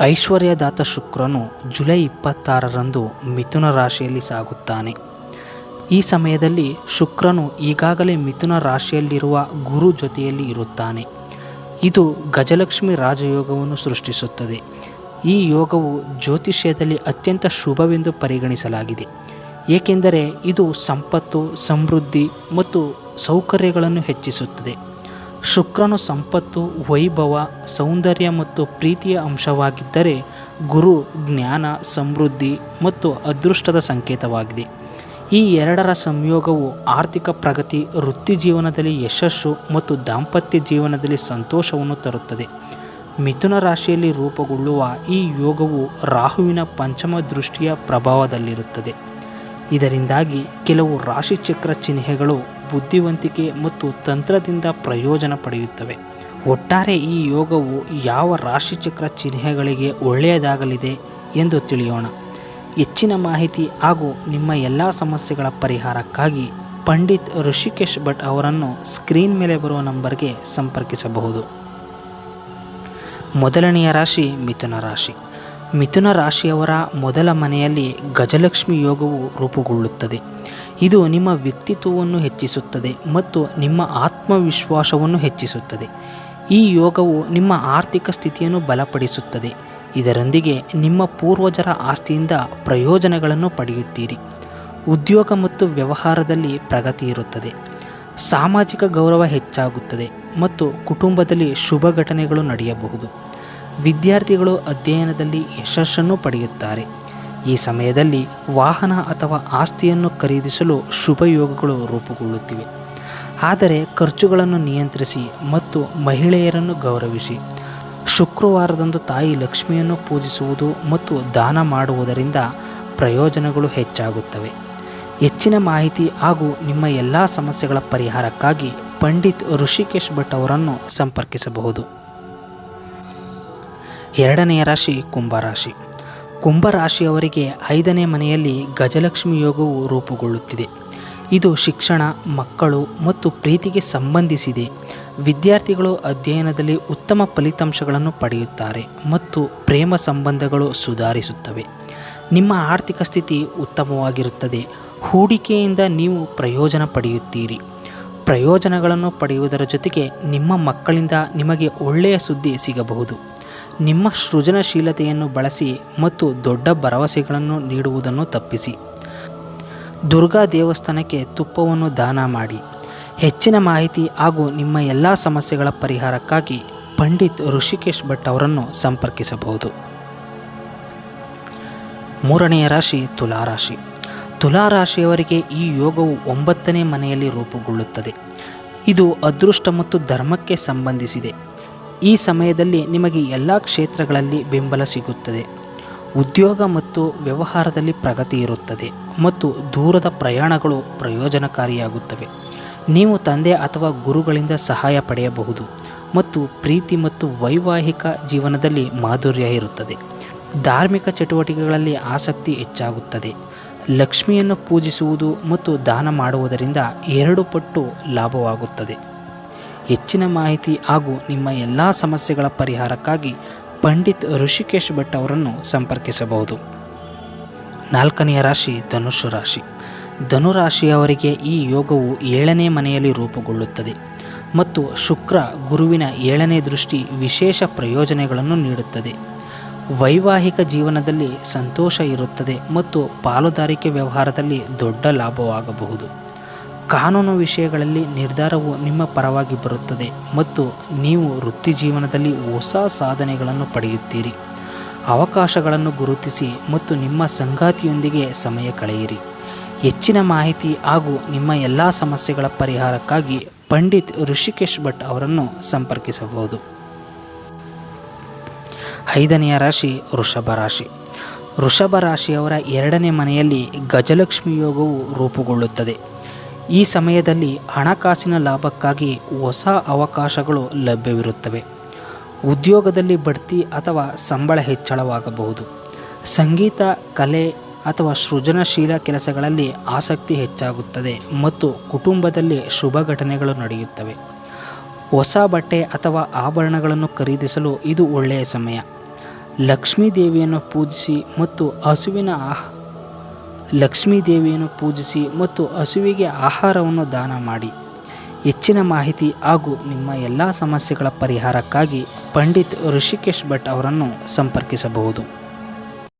ಐಶ್ವರ್ಯದಾತ ಶುಕ್ರನು July ಇಪ್ಪತ್ತಾರರಂದು ಮಿಥುನ ರಾಶಿಯಲ್ಲಿ ಸಾಗುತ್ತಾನೆ. ಈ ಸಮಯದಲ್ಲಿ ಶುಕ್ರನು ಈಗಾಗಲೇ ಮಿಥುನ ರಾಶಿಯಲ್ಲಿರುವ ಗುರು ಜೊತೆಯಲ್ಲಿ ಇರುತ್ತಾನೆ. ಇದು ಗಜಲಕ್ಷ್ಮಿ ರಾಜಯೋಗವನ್ನು ಸೃಷ್ಟಿಸುತ್ತದೆ. ಈ ಯೋಗವು ಜ್ಯೋತಿಷ್ಯದಲ್ಲಿ ಅತ್ಯಂತ ಶುಭವೆಂದು ಪರಿಗಣಿಸಲಾಗಿದೆ. ಏಕೆಂದರೆ ಇದು ಸಂಪತ್ತು, ಸಮೃದ್ಧಿ ಮತ್ತು ಸೌಕರ್ಯಗಳನ್ನು ಹೆಚ್ಚಿಸುತ್ತದೆ. ಶುಕ್ರನು ಸಂಪತ್ತು, ವೈಭವ, ಸೌಂದರ್ಯ ಮತ್ತು ಪ್ರೀತಿಯ ಅಂಶವಾಗಿದ್ದರೆ ಗುರು, ಜ್ಞಾನ, ಸಮೃದ್ಧಿ ಮತ್ತು ಅದೃಷ್ಟದ ಸಂಕೇತವಾಗಿದೆ. ಈ ಎರಡರ ಸಂಯೋಗವು ಆರ್ಥಿಕ ಪ್ರಗತಿ, ವೃತ್ತಿ ಜೀವನದಲ್ಲಿ ಯಶಸ್ಸು ಮತ್ತು ದಾಂಪತ್ಯ ಜೀವನದಲ್ಲಿ ಸಂತೋಷವನ್ನು ತರುತ್ತದೆ. ಮಿಥುನ ರಾಶಿಯಲ್ಲಿ ರೂಪುಗೊಳ್ಳುವ ಈ ಯೋಗವು ರಾಹುವಿನ ಪಂಚಮ ದೃಷ್ಟಿಯ ಪ್ರಭಾವದಲ್ಲಿರುತ್ತದೆ. ಇದರಿಂದಾಗಿ ಕೆಲವು ರಾಶಿಚಕ್ರ ಚಿಹ್ನೆಗಳು ಬುದ್ಧಿವಂತಿಕೆ ಮತ್ತು ತಂತ್ರದಿಂದ ಪ್ರಯೋಜನ ಪಡೆಯುತ್ತವೆ. ಒಟ್ಟಾರೆ ಈ ಯೋಗವು ಯಾವ ರಾಶಿಚಕ್ರ ಚಿಹ್ನೆಗಳಿಗೆ ಒಳ್ಳೆಯದಾಗಲಿದೆ ಎಂದು ತಿಳಿಯೋಣ. ಹೆಚ್ಚಿನ ಮಾಹಿತಿ ಹಾಗೂ ನಿಮ್ಮ ಎಲ್ಲ ಸಮಸ್ಯೆಗಳ ಪರಿಹಾರಕ್ಕಾಗಿ ಪಂಡಿತ್ ಋಷಿಕೇಶ್ ಭಟ್ ಅವರನ್ನು ಸ್ಕ್ರೀನ್ ಮೇಲೆ ಬರುವ ನಂಬರ್ಗೆ ಸಂಪರ್ಕಿಸಬಹುದು. ಮೊದಲನೆಯ ರಾಶಿ ಮಿಥುನ ರಾಶಿ. ಮಿಥುನ ರಾಶಿಯವರ ಮೊದಲ ಮನೆಯಲ್ಲಿ ಗಜಲಕ್ಷ್ಮಿ ಯೋಗವು ರೂಪುಗೊಳ್ಳುತ್ತದೆ. ಇದು ನಿಮ್ಮ ವ್ಯಕ್ತಿತ್ವವನ್ನು ಹೆಚ್ಚಿಸುತ್ತದೆ ಮತ್ತು ನಿಮ್ಮ ಆತ್ಮವಿಶ್ವಾಸವನ್ನು ಹೆಚ್ಚಿಸುತ್ತದೆ. ಈ ಯೋಗವು ನಿಮ್ಮ ಆರ್ಥಿಕ ಸ್ಥಿತಿಯನ್ನು ಬಲಪಡಿಸುತ್ತದೆ. ಇದರೊಂದಿಗೆ ನಿಮ್ಮ ಪೂರ್ವಜರ ಆಸ್ತಿಯಿಂದ ಪ್ರಯೋಜನಗಳನ್ನು ಪಡೆಯುತ್ತೀರಿ. ಉದ್ಯೋಗ ಮತ್ತು ವ್ಯವಹಾರದಲ್ಲಿ ಪ್ರಗತಿ ಇರುತ್ತದೆ. ಸಾಮಾಜಿಕ ಗೌರವ ಹೆಚ್ಚಾಗುತ್ತದೆ ಮತ್ತು ಕುಟುಂಬದಲ್ಲಿ ಶುಭ ಘಟನೆಗಳು ನಡೆಯಬಹುದು. ವಿದ್ಯಾರ್ಥಿಗಳು ಅಧ್ಯಯನದಲ್ಲಿ ಯಶಸ್ಸನ್ನು ಪಡೆಯುತ್ತಾರೆ. ಈ ಸಮಯದಲ್ಲಿ ವಾಹನ ಅಥವಾ ಆಸ್ತಿಯನ್ನು ಖರೀದಿಸಲು ಶುಭಯೋಗಗಳು ರೂಪುಗೊಳ್ಳುತ್ತಿವೆ. ಆದರೆ ಖರ್ಚುಗಳನ್ನು ನಿಯಂತ್ರಿಸಿ ಮತ್ತು ಮಹಿಳೆಯರನ್ನು ಗೌರವಿಸಿ. ಶುಕ್ರವಾರದಂದು ತಾಯಿ ಲಕ್ಷ್ಮಿಯನ್ನು ಪೂಜಿಸುವುದು ಮತ್ತು ದಾನ ಮಾಡುವುದರಿಂದ ಪ್ರಯೋಜನಗಳು ಹೆಚ್ಚಾಗುತ್ತವೆ. ಹೆಚ್ಚಿನ ಮಾಹಿತಿ ಹಾಗೂ ನಿಮ್ಮ ಎಲ್ಲ ಸಮಸ್ಯೆಗಳ ಪರಿಹಾರಕ್ಕಾಗಿ ಪಂಡಿತ್ ಋಷಿಕೇಶ್ ಭಟ್ ಅವರನ್ನು ಸಂಪರ್ಕಿಸಬಹುದು. ಎರಡನೆಯ ರಾಶಿ ಕುಂಭರಾಶಿ ಕುಂಭರಾಶಿಯವರಿಗೆ ಐದನೇ ಮನೆಯಲ್ಲಿ ಗಜಲಕ್ಷ್ಮಿ ಯೋಗವು ರೂಪುಗೊಳ್ಳುತ್ತಿದೆ. ಇದು ಶಿಕ್ಷಣ, ಮಕ್ಕಳು ಮತ್ತು ಪ್ರೀತಿಗೆ ಸಂಬಂಧಿಸಿದೆ. ವಿದ್ಯಾರ್ಥಿಗಳು ಅಧ್ಯಯನದಲ್ಲಿ ಉತ್ತಮ ಫಲಿತಾಂಶಗಳನ್ನು ಪಡೆಯುತ್ತಾರೆ ಮತ್ತು ಪ್ರೇಮ ಸಂಬಂಧಗಳು ಸುಧಾರಿಸುತ್ತವೆ. ನಿಮ್ಮ ಆರ್ಥಿಕ ಸ್ಥಿತಿ ಉತ್ತಮವಾಗಿರುತ್ತದೆ. ಹೂಡಿಕೆಯಿಂದ ನೀವು ಪ್ರಯೋಜನ ಪಡೆಯುತ್ತೀರಿ. ಪ್ರಯೋಜನಗಳನ್ನು ಪಡೆಯುವುದರ ಜೊತೆಗೆ ನಿಮ್ಮ ಮಕ್ಕಳಿಂದ ನಿಮಗೆ ಒಳ್ಳೆಯ ಸುದ್ದಿ ಸಿಗಬಹುದು. ನಿಮ್ಮ ಸೃಜನಶೀಲತೆಯನ್ನು ಬಳಸಿ ಮತ್ತು ದೊಡ್ಡ ಭರವಸೆಗಳನ್ನು ನೀಡುವುದನ್ನು ತಪ್ಪಿಸಿ. ದುರ್ಗಾ ದೇವಸ್ಥಾನಕ್ಕೆ ತುಪ್ಪವನ್ನು ದಾನ ಮಾಡಿ. ಹೆಚ್ಚಿನ ಮಾಹಿತಿ ಹಾಗೂ ನಿಮ್ಮ ಎಲ್ಲ ಸಮಸ್ಯೆಗಳ ಪರಿಹಾರಕ್ಕಾಗಿ ಪಂಡಿತ್ ಋಷಿಕೇಶ್ ಭಟ್ ಅವರನ್ನು ಸಂಪರ್ಕಿಸಬಹುದು. ಮೂರನೆಯ ರಾಶಿ ತುಲಾರಾಶಿ ತುಲಾರಾಶಿಯವರಿಗೆ ಈ ಯೋಗವು ಒಂಬತ್ತನೇ ಮನೆಯಲ್ಲಿ ರೂಪುಗೊಳ್ಳುತ್ತದೆ. ಇದು ಅದೃಷ್ಟ ಮತ್ತು ಧರ್ಮಕ್ಕೆ ಸಂಬಂಧಿಸಿದೆ. ಈ ಸಮಯದಲ್ಲಿ ನಿಮಗೆ ಎಲ್ಲ ಕ್ಷೇತ್ರಗಳಲ್ಲಿ ಬೆಂಬಲ ಸಿಗುತ್ತದೆ. ಉದ್ಯೋಗ ಮತ್ತು ವ್ಯವಹಾರದಲ್ಲಿ ಪ್ರಗತಿ ಇರುತ್ತದೆ ಮತ್ತು ದೂರದ ಪ್ರಯಾಣಗಳು ಪ್ರಯೋಜನಕಾರಿಯಾಗುತ್ತವೆ. ನೀವು ತಂದೆ ಅಥವಾ ಗುರುಗಳಿಂದ ಸಹಾಯ ಪಡೆಯಬಹುದು ಮತ್ತು ಪ್ರೀತಿ ಮತ್ತು ವೈವಾಹಿಕ ಜೀವನದಲ್ಲಿ ಮಾಧುರ್ಯ ಇರುತ್ತದೆ. ಧಾರ್ಮಿಕ ಚಟುವಟಿಕೆಗಳಲ್ಲಿ ಆಸಕ್ತಿ ಹೆಚ್ಚಾಗುತ್ತದೆ. ಲಕ್ಷ್ಮಿಯನ್ನು ಪೂಜಿಸುವುದು ಮತ್ತು ದಾನ ಮಾಡುವುದರಿಂದ ಎರಡು ಪಟ್ಟು ಲಾಭವಾಗುತ್ತದೆ. ಹೆಚ್ಚಿನ ಮಾಹಿತಿ ಹಾಗೂ ನಿಮ್ಮ ಎಲ್ಲ ಸಮಸ್ಯೆಗಳ ಪರಿಹಾರಕ್ಕಾಗಿ ಪಂಡಿತ್ ಋಷಿಕೇಶ್ ಭಟ್ ಅವರನ್ನು ಸಂಪರ್ಕಿಸಬಹುದು. ನಾಲ್ಕನೆಯ ರಾಶಿ ಧನುಸ್ಸು ರಾಶಿ. ಧನುರಾಶಿಯವರಿಗೆ ಈ ಯೋಗವು ಏಳನೇ ಮನೆಯಲ್ಲಿ ರೂಪುಗೊಳ್ಳುತ್ತದೆ ಮತ್ತು ಶುಕ್ರ ಗುರುವಿನ ಏಳನೇ ದೃಷ್ಟಿ ವಿಶೇಷ ಪ್ರಯೋಜನಗಳನ್ನು ನೀಡುತ್ತದೆ. ವೈವಾಹಿಕ ಜೀವನದಲ್ಲಿ ಸಂತೋಷ ಇರುತ್ತದೆ ಮತ್ತು ಪಾಲುದಾರಿಕೆ ವ್ಯವಹಾರದಲ್ಲಿ ದೊಡ್ಡ ಲಾಭವಾಗಬಹುದು. ಕಾನೂನು ವಿಷಯಗಳಲ್ಲಿ ನಿರ್ಧಾರವು ನಿಮ್ಮ ಪರವಾಗಿ ಬರುತ್ತದೆ ಮತ್ತು ನೀವು ವೃತ್ತಿ ಜೀವನದಲ್ಲಿ ಹೊಸ ಸಾಧನೆಗಳನ್ನು ಪಡೆಯುತ್ತೀರಿ. ಅವಕಾಶಗಳನ್ನು ಗುರುತಿಸಿ ಮತ್ತು ನಿಮ್ಮ ಸಂಗಾತಿಯೊಂದಿಗೆ ಸಮಯ ಕಳೆಯಿರಿ. ಹೆಚ್ಚಿನ ಮಾಹಿತಿ ಹಾಗೂ ನಿಮ್ಮ ಎಲ್ಲ ಸಮಸ್ಯೆಗಳ ಪರಿಹಾರಕ್ಕಾಗಿ ಪಂಡಿತ್ ಋಷಿಕೇಶ್ ಭಟ್ ಅವರನ್ನು ಸಂಪರ್ಕಿಸಬಹುದು. ಐದನೆಯ ರಾಶಿ ವೃಷಭ ರಾಶಿ. ವೃಷಭ ರಾಶಿಯವರ ಎರಡನೇ ಮನೆಯಲ್ಲಿ ಗಜಲಕ್ಷ್ಮಿ ಯೋಗವು ರೂಪುಗೊಳ್ಳುತ್ತದೆ. ಈ ಸಮಯದಲ್ಲಿ ಹಣಕಾಸಿನ ಲಾಭಕ್ಕಾಗಿ ಹೊಸ ಅವಕಾಶಗಳು ಲಭ್ಯವಿರುತ್ತವೆ. ಉದ್ಯೋಗದಲ್ಲಿ ಬಡ್ತಿ ಅಥವಾ ಸಂಬಳ ಹೆಚ್ಚಳವಾಗಬಹುದು. ಸಂಗೀತ, ಕಲೆ ಅಥವಾ ಸೃಜನಶೀಲ ಕೆಲಸಗಳಲ್ಲಿ ಆಸಕ್ತಿ ಹೆಚ್ಚಾಗುತ್ತದೆ ಮತ್ತು ಕುಟುಂಬದಲ್ಲಿ ಶುಭ ಘಟನೆಗಳು ನಡೆಯುತ್ತವೆ. ಹೊಸ ಬಟ್ಟೆ ಅಥವಾ ಆಭರಣಗಳನ್ನು ಖರೀದಿಸಲು ಇದು ಒಳ್ಳೆಯ ಸಮಯ. ಲಕ್ಷ್ಮೀ ದೇವಿಯನ್ನು ಪೂಜಿಸಿ ಮತ್ತು ಹಸುವಿನ ಆಹ ಲಕ್ಷ್ಮೀ ದೇವಿಯನ್ನು ಪೂಜಿಸಿ ಮತ್ತು ಹಸುವಿಗೆ ಆಹಾರವನ್ನು ದಾನ ಮಾಡಿ. ಹೆಚ್ಚಿನ ಮಾಹಿತಿ ಹಾಗೂ ನಿಮ್ಮ ಎಲ್ಲ ಸಮಸ್ಯೆಗಳ ಪರಿಹಾರಕ್ಕಾಗಿ ಪಂಡಿತ್ ಋಷಿಕೇಶ್ ಭಟ್ ಅವರನ್ನು ಸಂಪರ್ಕಿಸಬಹುದು.